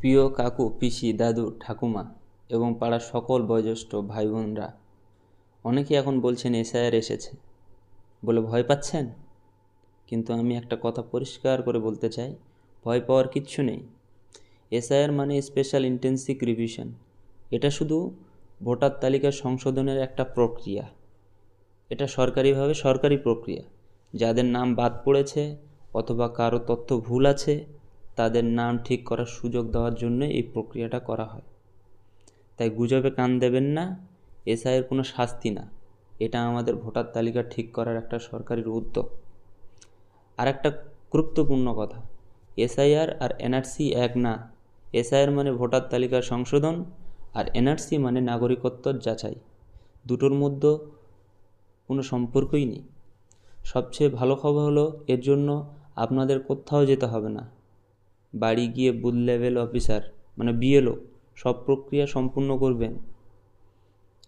প্রিয় কাকু, পিসি, দাদু, ঠাকুমা এবং পাড়ার সকল বয়োজ্যেষ্ঠ ভাই বোনরা অনেকে এখন বলছেন, এসআইআর এসেছে। বলে ভয় পাচ্ছেন? কিন্তু আমি একটা কথা পরিষ্কার করে বলতে চাই, ভয় পাওয়ার কিচ্ছু নেই। এসআইআর মানে স্পেশাল ইন্টেন্সিভ রিভিশন। এটা শুধু ভোটার তালিকা সংশোধনের একটা প্রক্রিয়া। এটা সরকারিভাবে সরকারি প্রক্রিয়া। যাদের নাম বাদ পড়েছে অথবা কারও তথ্য ভুল আছে তাদের নাম ঠিক করার সুযোগ দেওয়ার জন্য এই প্রক্রিয়াটা করা হয়। তাই গুজবে কান দেবেন না, এসআইয়ের কোনো শাস্তি না। এটা আমাদের ভোটার তালিকা ঠিক করার একটা সরকারি উদ্যোগ। আর একটা গুরুত্বপূর্ণ কথা, এসআইআর আর এনআরসি এক না। এসআইআর মানে ভোটার তালিকার সংশোধন আর এনআরসি মানে নাগরিকত্বর যাচাই। দুটোর মধ্যে কোনো সম্পর্কই নেই। সবচেয়ে ভালো খবর হলো, এর জন্য আপনাদের কোথাও যেতে হবে না। বাড়ি গিয়ে বুথ লেভেল অফিসার মানে বিএলও সব প্রক্রিয়া সম্পূর্ণ করবেন।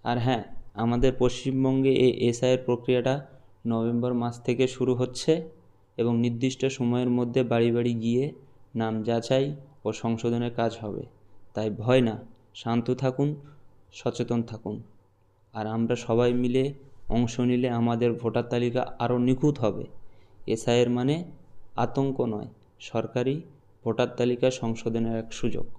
আর হ্যাঁ আমাদের পশ্চিমবঙ্গে এই এসআইয়ের প্রক্রিয়াটা নভেম্বর মাস থেকে শুরু হচ্ছে এবং নির্দিষ্ট সময়ের মধ্যে বাড়ি বাড়ি গিয়ে নাম যাচাই ও সংশোধনের কাজ হবে। তাই ভয় না, শান্ত থাকুন, সচেতন থাকুন। আর আমরা সবাই মিলে অংশ নিলে আমাদের ভোটার তালিকা আরও নিখুঁত হবে। এসআইয়ের মানে আতঙ্ক নয়, সরকারি ভোটার তালিকা সংশোধনের এক সুযোগ।